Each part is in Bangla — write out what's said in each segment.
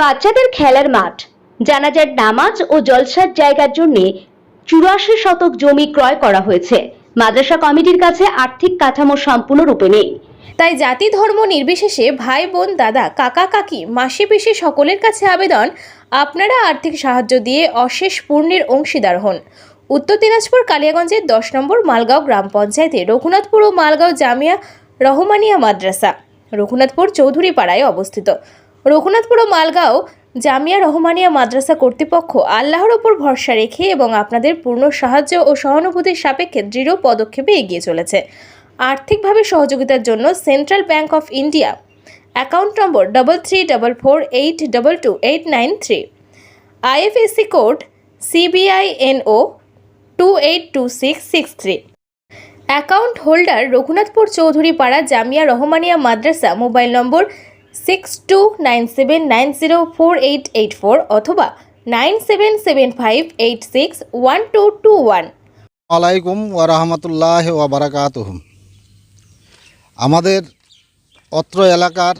বাচ্চাদের খেলার মাঠ। জানাজার নামাজ ও জলসার জায়গার জন্য চুরাশি শতক জমি ক্রয় করা হয়েছে। মাদ্রাসা কমিটির কাছে আর্থিক কাঠামো সম্পূর্ণরূপে নেই। তাই জাতি ধর্ম নির্বিশেষে ভাই, বোন, দাদা, কাকা, কাকি, মাসি, পিসি সকলের কাছে আবেদন। আপনারা আর্থিক সাহায্য দিয়ে অশেষ পূর্ণের অংশীদার হন। উত্তর দিনাজপুর কালিয়াগঞ্জের দশ নম্বর মালগাঁও গ্রাম পঞ্চায়েতে রঘুনাথপুর ও মালগাঁও জামিয়া রহমানিয়া মাদ্রাসা, রঘুনাথপুর চৌধুরী পাড়ায় অবস্থিত। রঘুনাথপুর ও মালগাঁও জামিয়া রহমানিয়া মাদ্রাসা কর্তৃপক্ষ আল্লাহর ওপর ভরসা রেখে এবং আপনাদের পূর্ণ সাহায্য ও সহানুভূতির সাপেক্ষে দৃঢ় পদক্ষেপে এগিয়ে চলেছে। আর্থিকভাবে সহযোগিতার জন্য central bank of India account number double three double four eight double two eight nine three IFSC code CBINO two eight two six six three account holder Raghunathpur Chowdhury Para Jamia Rahmania Madrasa mobile number six two nine seven nine zero four eight eight four অথবা nine seven seven five eight six one two two one আলাইকুম ওয়া রাহমাতুল্লাহ ওয়া বারাকাতুহুম আমাদের অত্র এলাকার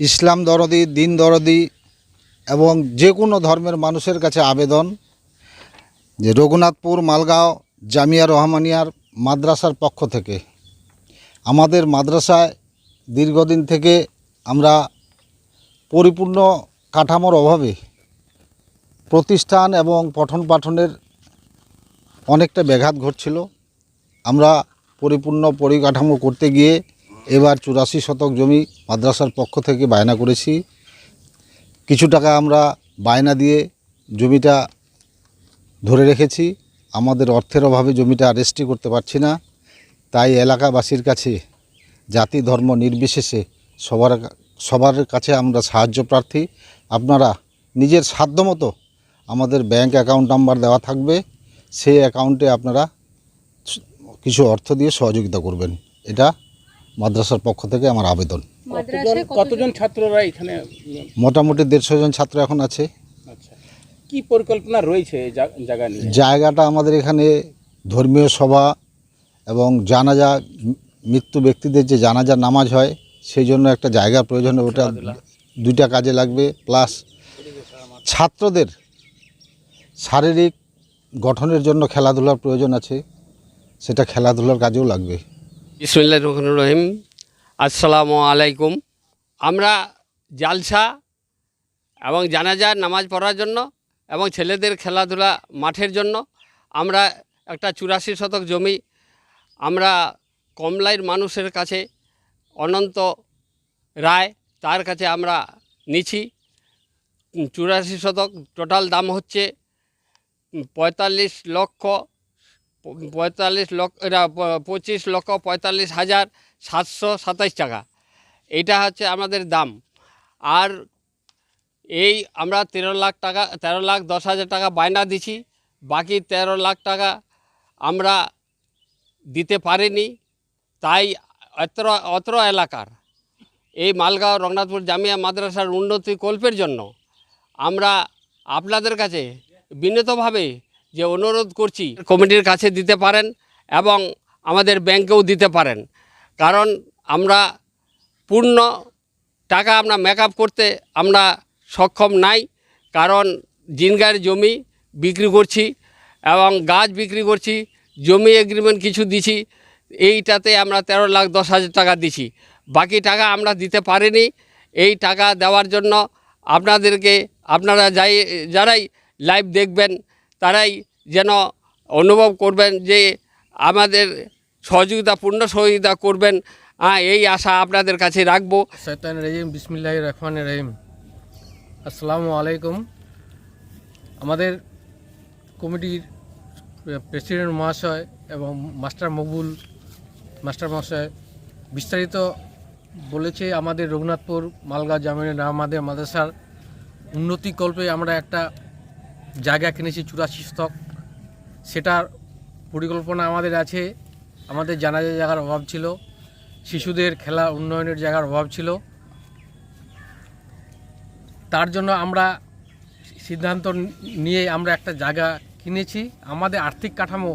ইসলাম দরদি, দিন দরদি এবং যে কোনো ধর্মের মানুষের কাছে আবেদন যে রঘুনাথপুর, মালগাঁও, জামিয়া রহমানিয়ার মাদ্রাসার পক্ষ থেকে, আমাদের মাদ্রাসায় দীর্ঘদিন থেকে আমরা পরিপূর্ণ কাঠামোর অভাবে প্রতিষ্ঠান এবং পঠন পাঠনের অনেকটা ব্যাঘাত ঘটছিল। আমরা পরিপূর্ণ পরিকাঠামো করতে গিয়ে এবার চুরাশি শতক জমি মাদ্রাসার পক্ষ থেকে বায়না করেছি। কিছু টাকা আমরা বায়না দিয়ে জমিটা ধরে রেখেছি। আমাদের অর্থের অভাবে জমিটা রেজিস্ট্রি করতে পারছি না। তাই এলাকাবাসীর কাছে জাতি ধর্ম নির্বিশেষে সবার সবার কাছে আমরা সাহায্য প্রার্থী। আপনারা নিজের সাধ্যমতো আমাদের ব্যাংক অ্যাকাউন্ট নাম্বার দেওয়া থাকবে। সেই অ্যাকাউন্টে আপনারা কিছু অর্থ দিয়ে সহযোগিতা করবেন। এটা মাদ্রাসার পক্ষ থেকে আমার আবেদন। কতজন কতজন? ছাত্ররা এখানে? মোটামুটি দেড়শো জন ছাত্র এখন আছে। আচ্ছা। কি পরিকল্পনা রয়েছে জায়গা নিয়ে? জায়গাটা আমাদের এখানে ধর্মীয় সভা এবং জানাজা মৃত্যু ব্যক্তিদের যে জানাজা নামাজ হয় সেই জন্য একটা জায়গা প্রয়োজন ওটা দুইটা কাজে লাগবে প্লাস ছাত্রদের শারীরিক গঠনের জন্য খেলাধুলার প্রয়োজন আছে সেটা খেলাধুলার কাজেও লাগবে। ইসমিল্লা রহমান রহিম। আসসালামু আলাইকুম। আমরা জালসা এবং জানাজার নামাজ পড়ার জন্য এবং ছেলেদের খেলাধুলা মাঠের জন্য আমরা একটা চুরাশি শতক জমি আমরা কমলাইয়ের মানুষের কাছে অনন্ত রায়, তার কাছে আমরা নিছি চুরাশি শতক টোটাল দাম হচ্ছে পঁয়তাল্লিশ লক্ষ পঁয়তাল্লিশ লক্ষ পঁচিশ লক্ষ পঁয়তাল্লিশ হাজার সাতশো সাতাইশ টাকা। এটা হচ্ছে আমাদের দাম। আর এই আমরা তেরো লাখ টাকা, তেরো লাখ দশ হাজার টাকা বায়না দিছি বাকি তেরো লাখ টাকা আমরা দিতে পারিনি। তাই অত্র অত্র এলাকার। এই মালগাঁও রঘুনাথপুর জামিয়া মাদ্রাসার উন্নতি কল্পের জন্য আমরা আপনাদের কাছে বিনীতভাবে যে অনুরোধ করছি, কমিটির কাছে দিতে পারেন এবং আমাদের ব্যাংকেও দিতে পারেন। কারণ আমরা পূর্ণ টাকা আমরা মেকআপ করতে আমরা সক্ষম নাই, কারণ জিনগার জমি বিক্রি করছি এবং গাছ বিক্রি করছি, জমি এগ্রিমেন্ট কিছু দিছি এইটাতে আমরা তেরো লাখ দশ হাজার টাকা দিছি। বাকি টাকা আমরা দিতে পারিনি। এই টাকা দেওয়ার জন্য আপনাদেরকে, আপনারা যাই, যারাই লাইভ দেখবেন, তারাই যেন অনুভব করবেন যে আমাদের সহযোগিতা, পূর্ণ সহযোগিতা করবেন। এই আশা আপনাদের কাছে রাখব। শৈতান রহিম বিসমিল্লাহ রহমান রহিম। আসসালামু আলাইকুম। আমাদের কমিটির প্রেসিডেন্ট মহাশয় এবং মাস্টার মকবুল মাস্টার মহাশয় বিস্তারিত বলেছে আমাদের রঘুনাথপুর মালগাঁও জামিনের আমাদের মাদ্রাসার উন্নতিকল্পে আমরা একটা জায়গা কিনেছি, চুরাশি স্তক। সেটার পরিকল্পনা আমাদের আছে। আমাদের জানাজা জায়গার অভাব ছিল। শিশুদের খেলা উন্নয়নের জায়গার অভাব ছিল। তার জন্য আমরা সিদ্ধান্ত নিয়ে আমরা একটা জায়গা কিনেছি। আমাদের আর্থিক কাঠামো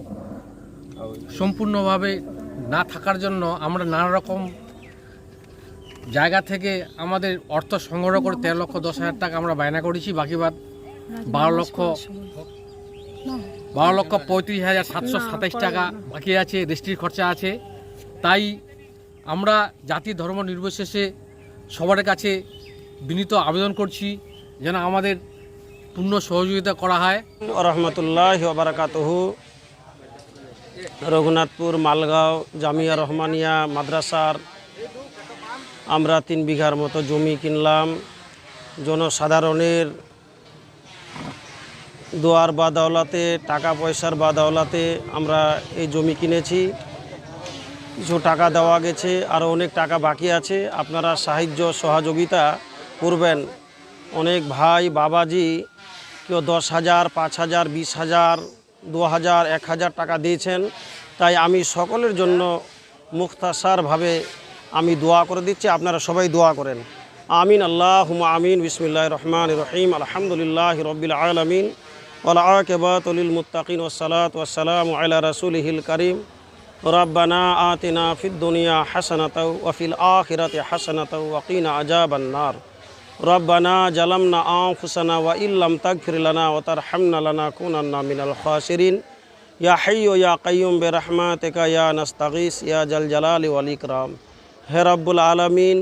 সম্পূর্ণভাবে না থাকার জন্য আমরা নানা রকম জায়গা থেকে আমাদের অর্থ সংগ্রহ করে তেরো লক্ষ, দশ হাজার টাকা আমরা বায়না করেছি। বাকি বাদ বারো লক্ষ বারো লক্ষ পঁয়ত্রিশ হাজার সাতশো সাতাইশ টাকা বাকি আছে রেজিস্ট্রির খরচা আছে। তাই আমরা জাতি ধর্ম নির্বিশেষে সবার কাছে বিনীত আবেদন করছি যেন আমাদের পূর্ণ সহযোগিতা করা হয়। রহমতুল্লাহ বারাকাতহু। রঘুনাথপুর, মালগাঁও, জামিয়া রহমানিয়া, মাদ্রাসার। আমরা তিন বিঘার মতো জমি কিনলাম। জনসাধারণের দোয়ার বা দাওলাতে টাকা পয়সার বা দাওলাতে আমরা এই জমি কিনেছি। কিছু টাকা দেওয়া গেছে আরও অনেক টাকা বাকি আছে। আপনারা সাহায্য, সহযোগিতা করবেন। অনেক ভাই, বাবাজি, কেউ দশ হাজার, পাঁচ হাজার, বিশ হাজার দু হাজার এক হাজার টাকা দিয়েছেন। তাই আমি সকলের জন্য মুখতাসারভাবে আমি দোয়া করে দিচ্ছি। আপনারা সবাই দোয়া করেন। আমিন আল্লাহ আমিন বিসমিল্লা রহমান রহিম, আলহামদুলিল্লাহ রবিল আলমিন ওলাকেবাতলিল মুতাকিন ওসালাত ওসালাম আল্লাহ রসুল হিল করিম। রব্বানা আতিনা ফিদ্দুনিয়া হাসানাত ওফিল আখিরাতে হাসানাত ওয়াকিনা আজাবান্নার ربنا ظلمنا أنفسنا وإن لم تغفر لنا وترحمنا لنكونن من الخاسرين يا حي يا قيوم برحمتك يا نستغيث يا جل جلال والإكرام হে রব্বুল আলমিন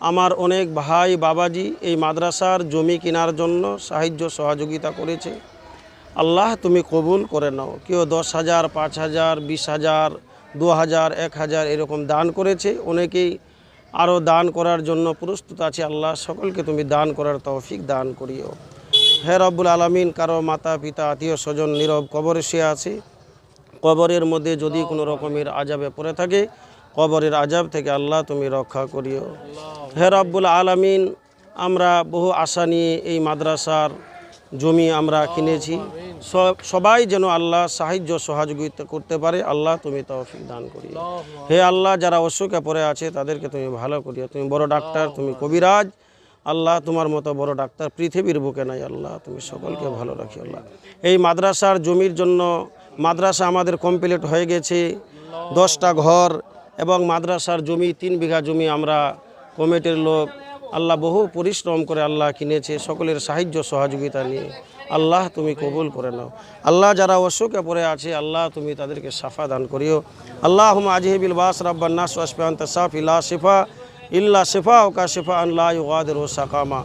আমার অনেক ভাই বাবাজি এই মাদ্রাসার জমি কেনার জন্য সাহায্য সহযোগিতা করেছে আল্লাহ তুমি কবুল করে নাও কেউ দশ হাজার পাঁচ হাজার বিশ হাজার দু হাজার এক হাজার এরকম দান করেছে অনেকেই আরও দান করার জন্য প্রস্তুত আছে আল্লাহ, সকলকে তুমি দান করার তৌফিক দান করিও। হে রব্বুল আলমিন, কারও মাতা, পিতা, আত্মীয় স্বজন নীরব কবরে সে আছে। কবরের মধ্যে যদি কোনো রকমের আজাবে পড়ে থাকে, কবরের আজাব থেকে আল্লাহ তুমি রক্ষা করিও। হে রব্বুল আলমিন, আমরা বহু আশা নিয়ে এই মাদ্রাসার জমি আমরা কিনেছি। সব- সবাই যেন আল্লাহ সাহায্য সহযোগিতা করতে পারে, আল্লাহ তুমি তৌফিক দান করিও। হে আল্লাহ, যারা অসুখে পড়ে আছে, তাদেরকে তুমি ভালো করিও। তুমি বড় ডাক্তার, তুমি কবিরাজ। আল্লাহ, তোমার মতো বড় ডাক্তার পৃথিবীর বুকে নাই, আল্লাহ, তুমি সকলকে ভালো রাখি আল্লাহ। এই মাদ্রাসার জমির জন্য মাদ্রাসা আমাদের কমপ্লিট হয়ে গেছে। দশটা ঘর এবং মাদ্রাসার জমি, তিন বিঘা জমি আমরা কমিটির লোক আল্লাহ বহু পরিশ্রম করে আল্লাহ কিনেছে, সকলের সাহায্য সহযোগিতা নিয়ে। আল্লাহ তুমি কবুল করে নাও। আল্লাহ যারা অসুখে পড়ে আছে, আল্লাহ তুমি তাদেরকে সাফা দান করিও। আল্লাহ হুম আজিহিবিল বাস রাব্বান্নাস ওয়াসফান্ত সাফ ইলা শিফা ইল্লা শিফা ওকা শিফা আল্লাহ ওয়াদের ও সাকামা।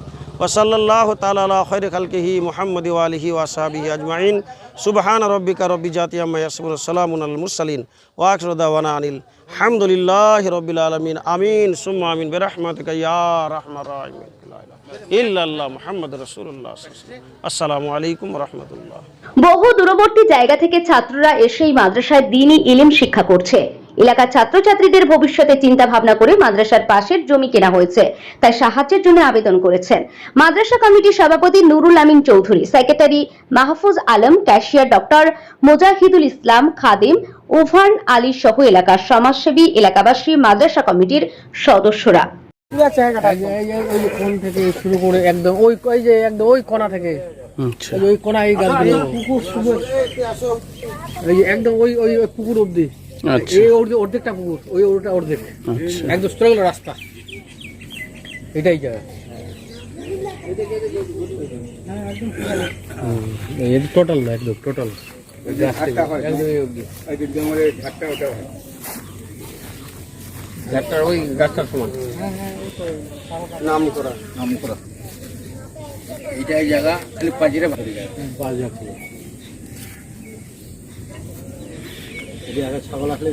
ওসল্লাহ তালা খৈর খালকিহি মোহাম্মদ আলহি ওয়াসাবিহি আজমাইন। সুবহান রব্বিকা রব্বি জাতিয়াম্মা ইয়াসমুল আনিল হামদুলিল্লাহ রব্বিল আলমিন। আমিন, সুম্মা আমিন, বেরহমাতিকা ইয়া রাহিমিন। মুহাম্মদ আসসালামু আলাইকুম বহু দূরবর্তী জায়গা থেকে ছাত্ররা এসে এই মাদ্রাসায় দিনই ইলিম শিক্ষা করছে। এলাকার ছাত্রছাত্রীদের ভবিষ্যতে চিন্তা ভাবনা করে মাদ্রাসার পাশের জমি কেনা হয়েছে তাই সাহায্যের জন্য আবেদন করেছেন। মাদ্রাসা কমিটির সভাপতি Nurul Amin Chowdhury secretary Mahfuz Alam cashier doctor Mojahidul Islam Khadim ওভান Ali সহ এলাকার সমাজসেবী এলাকাবাসী মাদ্রাসা কমিটির সদস্যরা। এই যে- ওই যে থেকে শুরু করে একদম ওই ওই যে একদম ওই কোণা থেকে? ওই কোণা এই গাছগুলো। এই একদম ওই ওই ওই পুকুর অবধি। এই অর্ধেকটা পুকুর ওই ওটা অর্ধেক। একদম সোজা রাস্তা। এটাই জায়গা টোটাল না একদম টোটাল গাছটার ওই গাছটার সমান। নাম করা এটাই জায়গা খালি পাঁচিরে ভালো জায়গা পাঁচ হাজার ছাগল আসলে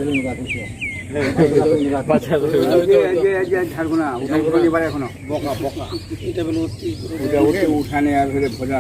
উঠানে আর ভোজা